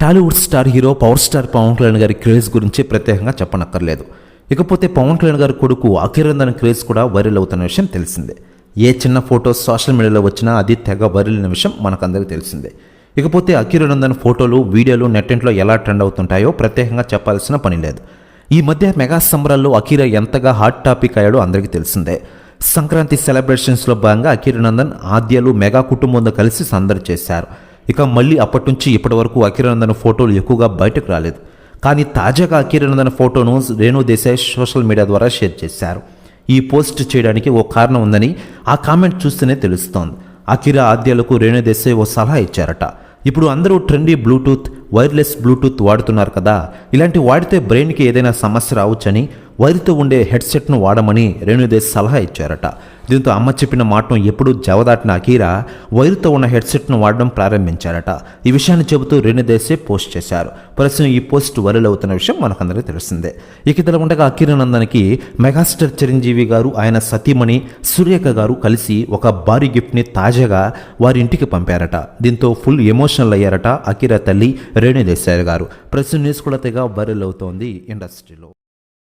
Tollywood star hero power star Pawan Kalyan గారి craze గురించి ప్రత్యేకంగా చెప్పనక్కర్లేదు. ఇకపోతే పవన్ కళ్యాణ్ గారి కొడుకు అఖిరందన్ క్రేజ్ కూడా వైరల్ అవుతున్న విషయం తెలిసిందే. ఏ చిన్న ఫోటో సోషల్ మీడియాలో వచ్చినా అది తెగ వైరల్ అయిన విషయం మనకందరికీ తెలిసిందే. ఇకపోతే అఖిరందన్ ఫోటోలు వీడియోలు నెట్టింట్లో ఎలా ట్రెండ్ అవుతుంటాయో ప్రత్యేకంగా చెప్పాల్సిన పని లేదు. ఈ మధ్య మెగా సంబరాల్లో అఖీర ఎంతగా హాట్ టాపిక్ అయ్యాడో అందరికీ తెలిసిందే. సంక్రాంతి సెలబ్రేషన్స్లో భాగంగా అఖీరనందన్ ఆద్యాలు మెగా కుటుంబంతో కలిసి సందడి చేశారు. ఇక మళ్ళీ అప్పటి నుంచి ఇప్పటి వరకు అఖీరనందన్ ఫోటోలు ఎక్కువగా బయటకు రాలేదు. కానీ తాజాగా అఖీరనందన్ ఫోటోను రేణు దేశాయ్ సోషల్ మీడియా ద్వారా షేర్ చేశారు. ఈ పోస్ట్ చేయడానికి ఓ కారణం ఉందని ఆ కామెంట్ చూస్తేనే తెలుస్తోంది. అఖిర ఆద్యాలకు రేణు దేశాయ్ ఓ సలహా ఇచ్చారట. ఇప్పుడు అందరూ ట్రెండీ బ్లూటూత్ వైర్లెస్ బ్లూటూత్ వాడుతున్నారు కదా. ఇలాంటి వాడితే బ్రెయిన్కి ఏదైనా సమస్య రావచ్చని వైర్తో ఉండే హెడ్సెట్ను వాడమని రేణుదేశ్ సలహా ఇచ్చారట. దీంతో అమ్మ చెప్పిన మాటను ఎప్పుడూ జవదాటిన అకీరా వైర్తో ఉన్న హెడ్సెట్ను వాడడం ప్రారంభించారట. ఈ విషయాన్ని చెబుతూ రేణుదేశే పోస్ట్ చేశారు. ప్రస్తుతం ఈ పోస్ట్ వైరల్ అవుతున్న విషయం మనకందరికీ తెలిసిందే. ఇక ఇదిలా ఉండగా అఖీరానందన్కి మెగాస్టార్ చిరంజీవి గారు ఆయన సతీమణి సురేఖ గారు కలిసి ఒక భారీ గిఫ్ట్ని తాజాగా వారి ఇంటికి పంపారట. దీంతో ఫుల్ ఎమోషనల్ అయ్యారట అకిరా తల్లి రేణుదేశాయ్ గారు. ప్రస్తుతం న్యూస్ కూడా తెగ వైరల్ అవుతోంది ఇండస్ట్రీలో.